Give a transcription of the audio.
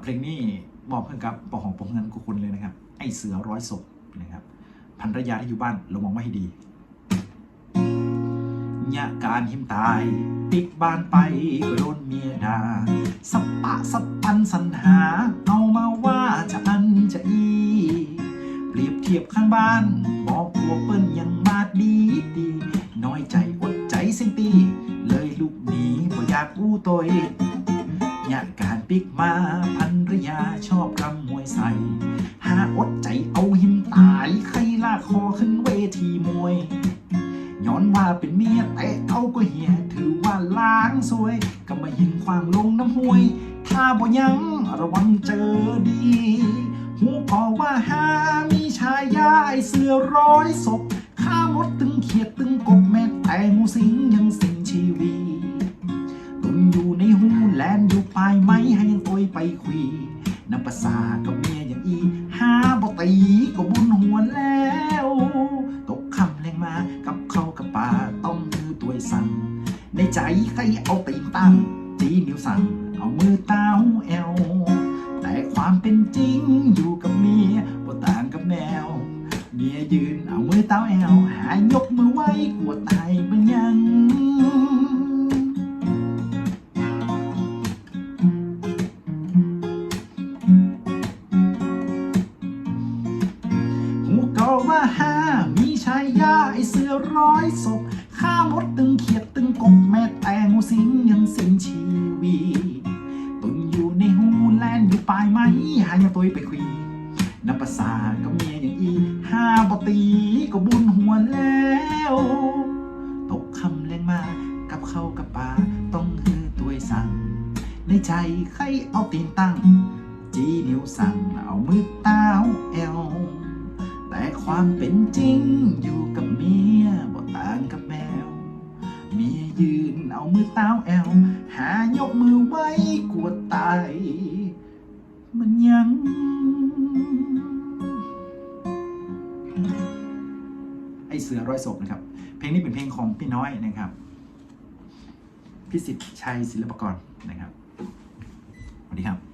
เพลงนี้มอบให้กับปอของปองเงินกุคุณเลยนะครับ ไอเสือร้อยศพนะครับภรรยาที่อยู่บ้านระวังไว้ให้ดียะการหิมตายปิกบ้านไปก็โดนเมียด่าสัปะสับปันสัญหา เอามาว่าจะอันจะอี เปรียบเทียบข้างบ้าน บอกพวเปิ้นยังมาดีดี น้อยใจอดใจเส้นตี เลยลูกหนีบ่อยากอู้ตัวเอง ยากการปิกมาพันรยาชอบรำมวยใส่ หาอดใจเอาหิมตายใครลากคอขึ้นเวทีมวย ย้อนว่าเป็นเมียแต่เอาก็เหียถือว่าล้างสวยก็มาหินควางลงน้ำห้วย ถ้าบ่ยังระวังเจอดีหูพอว่าหามีชายาไอเสือร้อยศพข้ามดตึงเขียดตึงกบแม่แต่งูสิงยังสิงชีวี ภาษากับเมียอย่างอีหาบ่ตีก็บุญหัวแล้ว ตกคำแรงมากับเขากับป่าต้องมือตัวสั่นในใจใครเอาตีนตั้งจีนิ้วสั่นเอามือเต้าแอวแต่ความเป็นจริงอยู่กับเมียบ่ต่างกับแมว เมียยืนเอามือเต้าแอวหายกมือไว้กลัวตายมันยัง หูก็ว่าห้ามีชายยาไอเสือร้อยศพข้ามดตึงเขียดตึงกบแม่แต่งูสิงยังสิงชีวีตุนอยู่ในหูแลนอยู่ปลายไม้หายมาตัวไปคุยน้ำภาษาก็เมียอย่างอีห้าบตีก็บุญหัวแล้วตกคำแรงมากับเข้ากับป่าต้องคือตัวสั่ง ในใจใครเอาตีนตั้ง จีนิ้วสั่งเอามือเต้าแอวแต่ ความเป็นจริงอยู่กับเมียบ่ต่างกับแมว เมียยืนเอามือเต้าแอว หายกมือไว้กลัวตาย มันยังไอเสือร้อยศพนะครับ เพลงนี้เป็นเพลงของพี่น้อยนะครับ พิสิทธิ์ชัยศิลปกรนะครับสวัสดีครับ